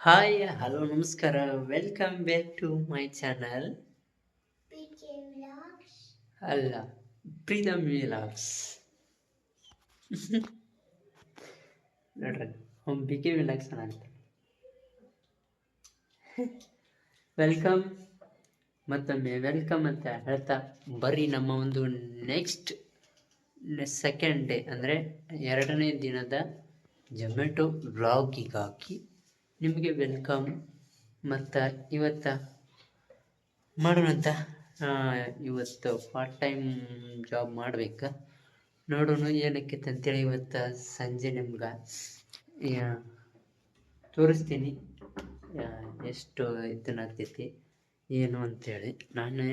Hi hello ನಮಸ್ಕಾರ welcome back to my channel ಅಲ್ಲ Preetham vlogs ನೋಡ್ರಿ ಹೋಮ್ ಬಿ ಕೆ ವಿಲಾಗ್ಸ್ ಅಂತ. ವೆಲ್ಕಮ್ ಮತ್ತೊಮ್ಮೆ ವೆಲ್ಕಮ್ ಅಂತ ಹೇಳ್ತಾ ಬರೀ ನಮ್ಮ ಒಂದು ನೆಕ್ಸ್ಟ್ ಸೆಕೆಂಡ್ ಡೇ ಅಂದರೆ ಎರಡನೇ ದಿನದ ಜೊಮೆಟೊ ವ್ಲಾಗಿಗಾಗಿ ನಿಮಗೆ ವೆಲ್ಕಮ್. ಮತ್ತು ಇವತ್ತು? ಮಾಡೋಣಂತ ಇವತ್ತು ಪಾರ್ಟ್ ಟೈಮ್ ಜಾಬ್ ಮಾಡ್ಬೇಕು. ನೋಡೋಣ ಏನಕ್ಕೆ ಅಂತೇಳಿ ಇವತ್ತು ಸಂಜೆ ನಿಮ್ಗೆ. ತೋರಿಸ್ತೀನಿ. ಎಷ್ಟು ಇದನ್ನ ಆಗ್ತೈತಿ ಏನು ಅಂತೇಳಿ. ನಾನು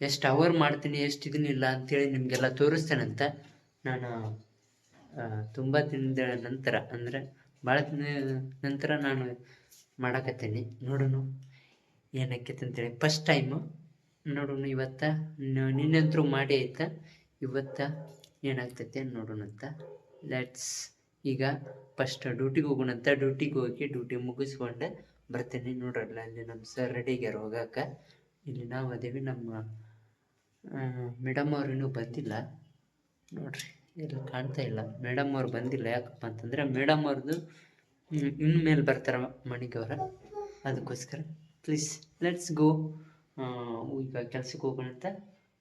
ಎಷ್ಟು ಅವರ್ ಮಾಡ್ತೀನಿ ಎಷ್ಟು ಇದನ್ನಿಲ್ಲ ಅಂತೇಳಿ ನಿಮಗೆಲ್ಲ ತೋರಿಸ್ತೇನಂತ. ನಾನು ತುಂಬ ದಿನದ ನಂತರ ಅಂದರೆ ಭಾಳ ನಂತರ ನಾನು ಮಾಡಕತ್ತೀನಿ. ನೋಡೋಣ ಏನಕ್ಕೈತೆ ಅಂತೇಳಿ. ಫಸ್ಟ್ ಟೈಮು ನೋಡೋಣ ಇವತ್ತ ನಿನ್ನಂತರೂ ಮಾಡಿ ಆಯ್ತಾ. ಇವತ್ತ ಏನಾಗ್ತೈತೆ ನೋಡೋಣ ಅಂತ. ಲೆಟ್ಸ್ ಈಗ ಫಸ್ಟ್ ಡ್ಯೂಟಿಗೆ ಹೋಗೋಣಂತ ಡ್ಯೂಟಿಗೆ ಹೋಗಿ ಡ್ಯೂಟಿ ಮುಗಿಸ್ಕೊಂಡು ಬರ್ತೀನಿ. ನೋಡ್ರಲ್ಲ, ಅಲ್ಲಿ ನಮ್ಮ ಸರ್ ರೆಡಿಗ್ಯಾರ ಹೋಗಾಕ. ಇಲ್ಲಿ ನಾವು ಅದೇವಿ. ನಮ್ಮ ಮೇಡಮ್ ಅವ್ರು ಬಂದಿಲ್ಲ. ನೋಡ್ರಿ. ಇಲ್ಲಿ ಕಾಣ್ತಾ ಇಲ್ಲ. ಮೇಡಮ್ ಅವ್ರು ಬಂದಿಲ್ಲ. ಯಾಕಪ್ಪ ಅಂತಂದ್ರೆ ಮೇಡಮ್ ಅವ್ರದ್ದು ಇನ್ನು ಮೇಲೆ ಬರ್ತಾರ ಮಣಿಕ್ ಅವರ. ಅದಕ್ಕೋಸ್ಕರ ಪ್ಲೀಸ್ ಲೆಟ್ಸ್ ಗೋ ಈಗ ಕೆಲ್ಸಕ್ಕೆ ಹೋಗೋಣಂತ.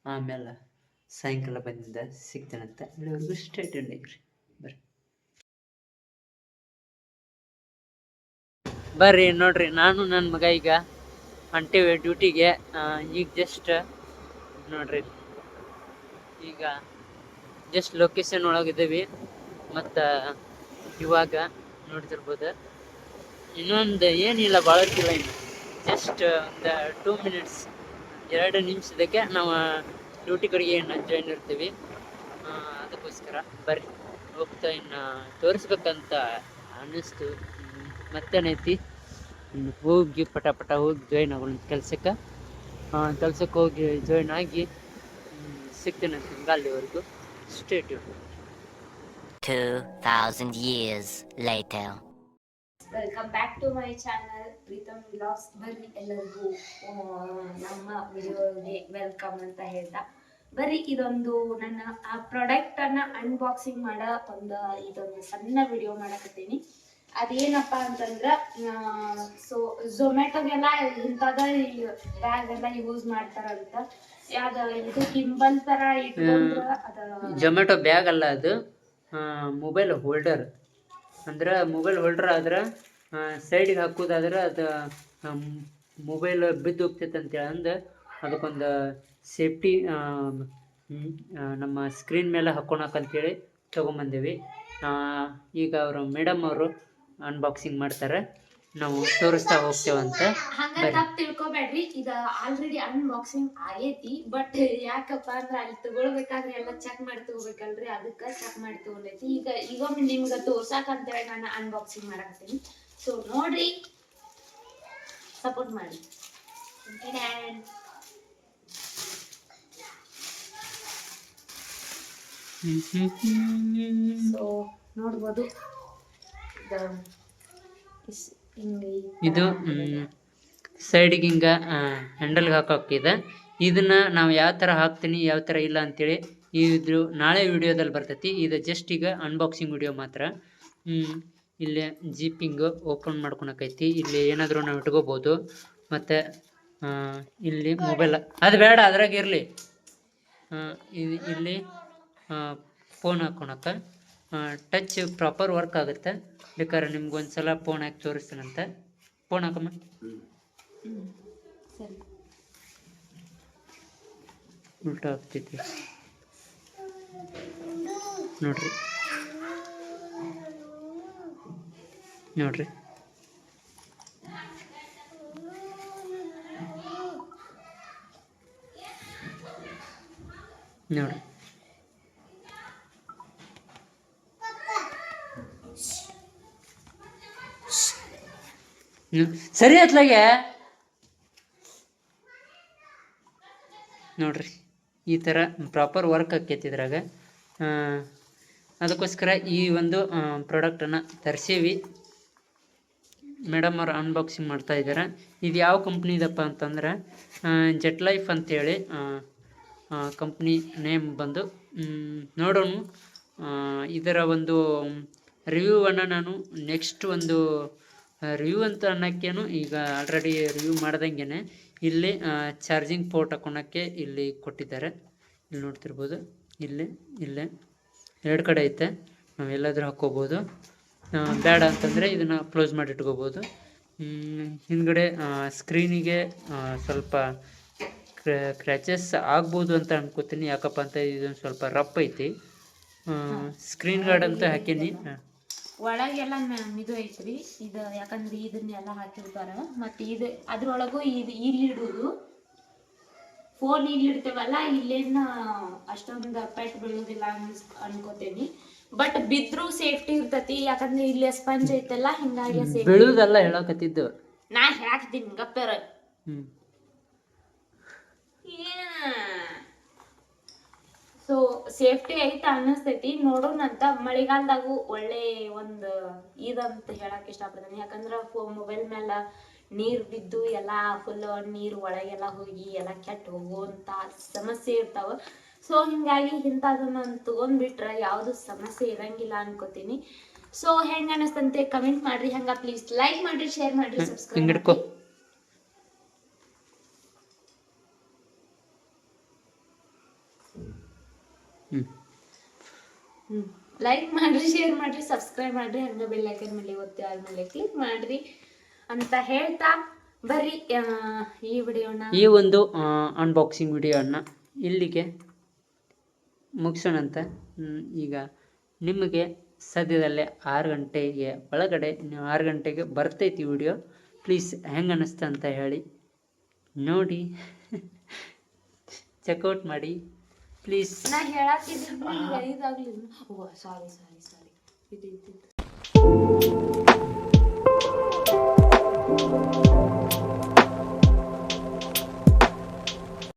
ಆಮೇಲೆ ಸಾಯಂಕಾಲ ಬಂದಿದ್ದ ಸಿಗ್ತಾನಂತ ಇಲ್ಲಿವರೆಗೂ ಸ್ಟೇಟ್ ರೀ ಬರ್ರಿ. ಬರ್ರಿ ನೋಡ್ರಿ, ನಾನು ನನ್ನ ಮಗ ಈಗ ಹೊಂಟೇವೆ ಡ್ಯೂಟಿಗೆ ಈಗ ಜಸ್ಟ್ ನೋಡ್ರಿ. ಈಗ ಜಸ್ಟ್ ಲೊಕೇಶನ್ ಒಳಗಿದ್ದೀವಿ ಮತ್ತು ಇವಾಗ ನೋಡ್ತಿರ್ಬೋದು. ಇನ್ನೊಂದು ಏನಿಲ್ಲ ಭಾಳಕ್ಕಿಲ್ಲ ಇನ್ನು. ಜಸ್ಟ್ ಒಂದು ಟೂ ಮಿನಿಟ್ಸ್ ಎರಡು ನಿಮಿಷದಕ್ಕೆ ನಾವು ಡ್ಯೂಟಿ ಕಡೆಗೆ ಏನು ಜಾಯ್ನ್ ಇರ್ತೀವಿ. ಅದಕ್ಕೋಸ್ಕರ ಬರ್ರಿ. ಹೋಗ್ತಾ ಇನ್ನು ತೋರಿಸ್ಬೇಕಂತ ಅನ್ನಿಸ್ತು. ಮತ್ತೇನೈತಿ ಇನ್ನು ಹೋಗಿ ಪಟ ಪಟ ಹೋಗಿ ಜಾಯ್ನ್ ಆಗೋಣ ಕೆಲಸಕ್ಕೆ. ಕೆಲಸಕ್ಕೆ ಹೋಗಿ ಜಾಯ್ನ್ ಆಗಿ ಸಿಗ್ತೇನೆ ಅಂತ ಅಲ್ಲಿವರೆಗೂ tuned. 2000 years later. Welcome back to my channel Pritam vlogs ಬರ್ರಿ ಎಲ್ಲರಿಗೂ. ನಮ್ಮ ವಿಡಿಯೋಗೆ ವೆಲ್ಕಮ್ ಅಂತ ಹೇಳ್ತಾ ಬರೀ ಇದೊಂದು ನನ್ನ ಆ ಪ್ರಾಡಕ್ಟನ್ನು ಅನ್ಬಾಕ್ಸಿಂಗ್ ಮಾಡೋ ಒಂದು ಇದೊಂದು ಸಣ್ಣ ವಿಡಿಯೋ ಮಾಡಕತ್ತೀನಿ. ಅದೇನಪ್ಪ ಅಂತಂದ್ರ ಸೊ ಝೊಮ್ಯಾಟೊಗೆಲ್ಲ ಇಂಥದ ಬ್ಯಾಗ್ ಎಲ್ಲ ಯೂಸ್ ಮಾಡ್ತಾರಂತ. ಯಾವ್ದ ಇದು ಕಿಂಬಲ್ ತರ ಇಟ್ಕೊಂಡ್ರ ಅದ ಜೊಮ್ಯಾಟೊ ಬ್ಯಾಗ್ ಅಲ್ಲ ಅದು. ಮೊಬೈಲ್ ಹೋಲ್ಡರ್ ಅಂದ್ರೆ ಮೊಬೈಲ್ ಹೋಲ್ಡರ್ ಆದ್ರೆ ಸೈಡಿಗೆ ಹಾಕೋದಾದ್ರೆ ಅದು ಮೊಬೈಲ್ ಬಿದ್ದು ಹೋಗ್ತೈತೆ ಅಂತೇಳಿ ಅಂದು ಅದಕ್ಕೊಂದು ಸೇಫ್ಟಿ ನಮ್ಮ ಸ್ಕ್ರೀನ್ ಮೇಲೆ ಹಾಕೊಳಕಂತೇಳಿ ತೊಗೊಂಬಂದೀವಿ. ಈಗ ಅವರು ಮೇಡಮ್ ಅವರು ಅನ್ಬಾಕ್ಸಿಂಗ್ ಮಾಡ್ತಾರೆ. ನಾವು ತೋರಿಸ್ತಾ ಹೋಗ್ತೇವಂತ. ತಿಳ್ಕೊಬೇಡ್ರಿ. ಇದು ಆಲ್ರೆಡಿ ಅನ್ಬಾಕ್ಸಿಂಗ್ ಆಗೈತಿ ಬಟ್ ಯಾಕಪ್ಪ ಅಂದ್ರೆ ಅಲ್ಲಿ ತಗೊಳ್ಬೇಕಾದ್ರೆ ಎಲ್ಲ ಚೆಕ್ ಮಾಡಿ ತಗೋಬೇಕಲ್ರಿ? ಅದಕ್ಕ ಚೆಕ್ ಮಾಡಿ ತಗೊಂಡೈತಿ. ಈಗ ಈಗೊಮ್ಮೆ ನಿಮ್ಗ ತೋರ್ಸಾಕ ಅಂತೇಳಿ ನಾನು ಅನ್ಬಾಕ್ಸಿಂಗ್ ಮಾಡಕತ್ತೀನಿ. ಸೊ ನೋಡ್ರಿ. ಸಪೋರ್ಟ್ ಮಾಡಿ ಸೊ ನೋಡ್ಬೋದು. ಇಸ್- ಇದು ಸೈಡಿಗೆ ಹಿಂಗೆ ಹ್ಯಾಂಡಲ್ಗೆ ಹಾಕೋಕ್ಕಿದೆ. ಇದನ್ನು ನಾವು ಯಾವ ಥರ ಹಾಕ್ತೀನಿ ಯಾವ ಥರ ಇಲ್ಲ ಅಂತೇಳಿ ಇದು ನಾಳೆ ವಿಡಿಯೋದಲ್ಲಿ ಬರ್ತೈತಿ. ಇದು ಜಸ್ಟ್ ಈಗ ಅನ್ಬಾಕ್ಸಿಂಗ್ ವಿಡಿಯೋ ಮಾತ್ರ. ಇಲ್ಲಿ ಜೀಪಿಂಗು ಓಪನ್ ಮಾಡ್ಕೊಳಕೈತಿ. ಇಲ್ಲಿ ಏನಾದರೂ ನಾವು ಇಟ್ಕೋಬೋದು. ಮತ್ತು ಇಲ್ಲಿ ಮೊಬೈಲ್ ಅದು ಬೇಡ ಅದ್ರಾಗ ಇರಲಿ. ಇಲ್ಲಿ ಫೋನ್ ಹಾಕೊಳಕ್ಕೆ ಟಚ್ ಪ್ರಾಪರ್ ವರ್ಕ್ ಆಗುತ್ತೆ. ಬೇಕಾದ್ರೆ ನಿಮ್ಗೆ ಒಂದು ಸಲ ಫೋನ್ ಹಾಕಿ ತೋರಿಸ್ತೀನಂತೆ ಫೋನ್ ಹಾಕಮ್ಮ. ಉಲ್ಟಾ ಆಗ್ತೈತಿ ನೋಡ್ರಿ. ನೋಡ್ರಿ. ನೋಡ್ರಿ ಹ್ಮ್. ಸರಿ ಅತ್ಲಾಗೆ. ನೋಡ್ರಿ, ಈ ಥರ ಪ್ರಾಪರ್ ವರ್ಕ್ ಆಕೈತಿ ಇದ್ರಾಗ. ಅದಕ್ಕೋಸ್ಕರ ಈ ಒಂದು ಪ್ರಾಡಕ್ಟನ್ನು ತರಿಸೀವಿ. ಮೇಡಮ್ ಅವ್ರು ಅನ್ಬಾಕ್ಸಿಂಗ್ ಮಾಡ್ತಾ ಇದ್ದಾರೆ ಇದು ಯಾವ ಕಂಪ್ನಿದಪ್ಪ ಅಂತಂದ್ರೆ ಜೆಟ್ ಲೈಫ್ ಅಂತೇಳಿ ಕಂಪ್ನಿ ನೇಮ್ ಬಂದು. ನೋಡೋಣ. ಇದರ ಒಂದು ರಿವ್ಯೂವನ್ನು ನಾನು ನೆಕ್ಸ್ಟ್ ಒಂದು ರಿವ್ಯೂ ಅಂತ ಅನ್ನೋಕ್ಕೇನು ಈಗ ಆಲ್ರೆಡಿ ರಿವ್ಯೂ ಮಾಡ್ದಂಗೆ ಇಲ್ಲಿ ಚಾರ್ಜಿಂಗ್ ಪೋರ್ಟ್ ಹಾಕೊಳಕ್ಕೆ ಇಲ್ಲಿ ಕೊಟ್ಟಿದ್ದಾರೆ. ಇಲ್ಲಿ ನೋಡ್ತಿರ್ಬೋದು. ಇಲ್ಲಿ ಇಲ್ಲೇ. ಎರಡು ಕಡೆ ಐತೆ. ನಾವು ಎಲ್ಲಾದರೂ ಹಾಕ್ಕೋಬೋದು ಬೇಡ ಅಂತಂದರೆ ಇದನ್ನು ಕ್ಲೋಸ್ ಮಾಡಿ ಇಟ್ಕೋಬೋದು ಹಿಂದ್ಗಡೆ ಸ್ಕ್ರೀನಿಗೆ ಸ್ವಲ್ಪ ಕ್ರ್ಯಾಚಸ್ ಆಗ್ಬೋದು ಅಂತ ಅನ್ಕೋತೀನಿ. ಯಾಕಪ್ಪ ಅಂತ ಇದೊಂದು ಸ್ವಲ್ಪ ರಫ್ ಐತಿ. ಸ್ಕ್ರೀನ್ ಗಾರ್ಡ್ ಅಂತ ಹಾಕೀನಿ. ಒಳಗೆಲ್ಲ ಇದು ಐತ್ರಿ. ಇದು ಯಾಕಂದ್ರೆ ಇದನ್ನೆಲ್ಲ ಹಾಕಿರ್ತಾರ. ಮತ್ತೆ ಇದು ಅದ್ರೊಳಗೂ ಇದು ಇಲ್ಲಿ ಇಡುದು. ಫೋನ್ ಇಲ್ಲಿ ಇಲ್ಲೇನು ಇಲ್ಲೇನ ಅಷ್ಟೊಂದು ಪೆಟ್ ಬೀಳೋದಿಲ್ಲ ಅನ್ಸ್ ಅನ್ಕೋತೇನಿ. ಬಟ್ ಬಿದ್ರು ಸೇಫ್ಟಿ ಇರ್ತತಿ ಯಾಕಂದ್ರೆ ಇಲ್ಲಿ ಸ್ಪಂಜ್ ಐತಲ್ಲ ಹಿಂಗಾಗಿ ಸೇಫ್ಟಿ ಬೀಳುವುದಲ್ಲ ಹೇಳಕತ್ತಿದ್ದು. ನಾ ಹಾಕ್ತೀನಿ ಗಪ್ಪರ ಹ್ಮ್. ಸೊ ಸೇಫ್ಟಿ ಐತೆ ಅನ್ನಿಸ್ತೈತಿ. ನೋಡೋಣಂತ ಮಳೆಗಾಲದಾಗು ಒಳ್ಳೆ ಒಂದು ಇದಂತ ಹೇಳಕ್ ಇಷ್ಟಪಡ್ತೀನಿ. ಯಾಕಂದ್ರ ಮೊಬೈಲ್ ಮ್ಯಾಲ ನೀರ್ ಬಿದ್ದು ಎಲ್ಲ ಫುಲ್ ನೀರು ಒಳಗೆಲ್ಲ ಹೋಗಿ ಎಲ್ಲ ಕೆಟ್ಟ ಹೋಗುವಂತ ಸಮಸ್ಯೆ ಇರ್ತಾವ. ಸೊ ಹಿಂಗಾಗಿ ಇಂಥದನ್ನ ತಗೊಂಡ್ಬಿಟ್ರೆ ಯಾವುದು ಸಮಸ್ಯೆ ಇರಂಗಿಲ್ಲ ಅನ್ಕೋತೀನಿ. ಸೊ ಹೆಂಗ ಅನಿಸ್ತಂತೆ ಕಮೆಂಟ್ ಮಾಡ್ರಿ. ಹಂಗ ಪ್ಲೀಸ್ ಲೈಕ್ ಮಾಡ್ರಿ ಶೇರ್ ಮಾಡ್ರಿ ಸಬ್ಸ್ಕ್ರೈಬ್. ಹ್ಞೂ ಲೈಕ್ ಮಾಡ್ರಿ ಶೇರ್ ಮಾಡ್ರಿ ಸಬ್ಸ್ಕ್ರೈಬ್ ಮಾಡ್ರಿ ಹಂಗ ಬೆಲ್ ಐಕನ್ ಮೇಲೆ ಒತ್ತಿ ಆದ್ಮೇಲೆ ಕ್ಲಿಕ್ ಮಾಡ್ರಿ ಅಂತ ಹೇಳ್ತಾ ಬರ್ರಿ ಈ ವಿಡಿಯೋನ. ಈ ಒಂದು ಅನ್ಬಾಕ್ಸಿಂಗ್ ವಿಡಿಯೋನ ಇಲ್ಲಿಗೆ ಮುಗಿಸೋಣಂತ. ಈಗ ನಿಮಗೆ ಸದ್ಯದಲ್ಲೇ ಆರು ಗಂಟೆಗೆ ಒಳಗಡೆ ನೀವು ಆರು ಗಂಟೆಗೆ ಬರ್ತೈತಿ ವಿಡಿಯೋ ಪ್ಲೀಸ್ ಹೆಂಗೆ ಅನ್ನಿಸ್ತಂತ ಹೇಳಿ ನೋಡಿ. ಚೆಕ್ಔಟ್ ಮಾಡಿ. ಪ್ಲೀಸ್ ನಾ ಹೇಳತ್ತಿದ್ದೀನಿ ಇದಾಗ್ಲಿ ಓ ಸಾರಿ ಸಾರಿ ಸಾರಿ ಇದು ಇದ್ದಿದ್ದು